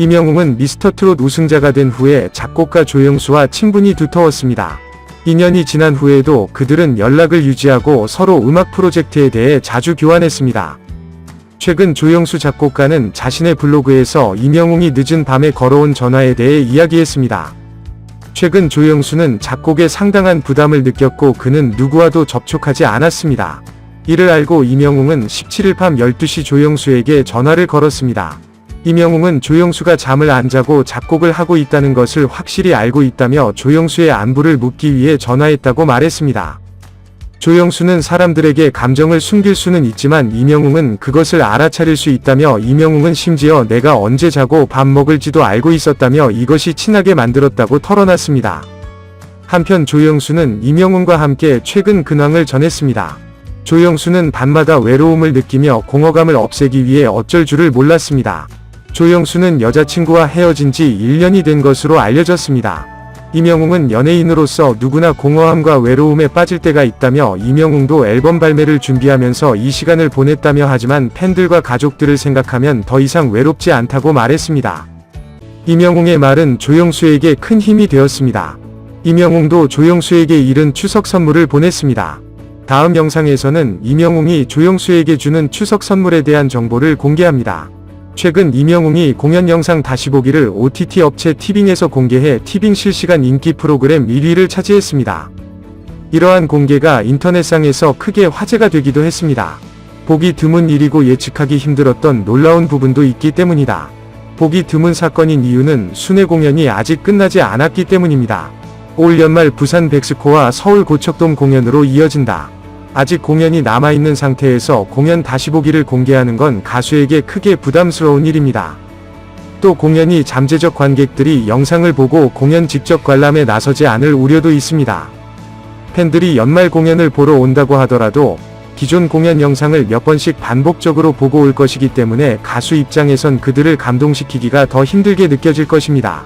이명웅은 미스터트롯 우승자가 된 후에 작곡가 조영수와 친분이 두터웠습니다. 2년이 지난 후에도 그들은 연락을 유지하고 서로 음악 프로젝트에 대해 자주 교환했습니다. 최근 조영수 작곡가는 자신의 블로그에서 이명웅이 늦은 밤에 걸어온 전화에 대해 이야기했습니다. 최근 조영수는 작곡에 상당한 부담을 느꼈고 그는 누구와도 접촉하지 않았습니다. 이를 알고 이명웅은 17일 밤 12시 조영수에게 전화를 걸었습니다. 이명웅은 조영수가 잠을 안 자고 작곡을 하고 있다는 것을 확실히 알고 있다며 조영수의 안부를 묻기 위해 전화했다고 말했습니다. 조영수는 사람들에게 감정을 숨길 수는 있지만 이명웅은 그것을 알아차릴 수 있다며 이명웅은 심지어 내가 언제 자고 밥 먹을지도 알고 있었다며 이것이 친하게 만들었다고 털어놨습니다. 한편 조영수는 이명웅과 함께 최근 근황을 전했습니다. 조영수는 밤마다 외로움을 느끼며 공허감을 없애기 위해 어쩔 줄을 몰랐습니다. 조영수는 여자친구와 헤어진 지 1년이 된 것으로 알려졌습니다. 이명웅은 연예인으로서 누구나 공허함과 외로움에 빠질 때가 있다며 이명웅도 앨범 발매를 준비하면서 이 시간을 보냈다며 하지만 팬들과 가족들을 생각하면 더 이상 외롭지 않다고 말했습니다. 이명웅의 말은 조영수에게 큰 힘이 되었습니다. 이명웅도 조영수에게 이른 추석 선물을 보냈습니다. 다음 영상에서는 이명웅이 조영수에게 주는 추석 선물에 대한 정보를 공개합니다. 최근 이명웅이 공연 영상 다시 보기를 OTT 업체 티빙에서 공개해 티빙 실시간 인기 프로그램 1위를 차지했습니다. 이러한 공개가 인터넷상에서 크게 화제가 되기도 했습니다. 보기 드문 일이고 예측하기 힘들었던 놀라운 부분도 있기 때문이다. 보기 드문 사건인 이유는 순회 공연이 아직 끝나지 않았기 때문입니다. 올 연말 부산 백스코와 서울 고척돔 공연으로 이어진다. 아직 공연이 남아있는 상태에서 공연 다시 보기를 공개하는 건 가수에게 크게 부담스러운 일입니다. 또 공연이 잠재적 관객들이 영상을 보고 공연 직접 관람에 나서지 않을 우려도 있습니다. 팬들이 연말 공연을 보러 온다고 하더라도 기존 공연 영상을 몇 번씩 반복적으로 보고 올 것이기 때문에 가수 입장에선 그들을 감동시키기가 더 힘들게 느껴질 것입니다.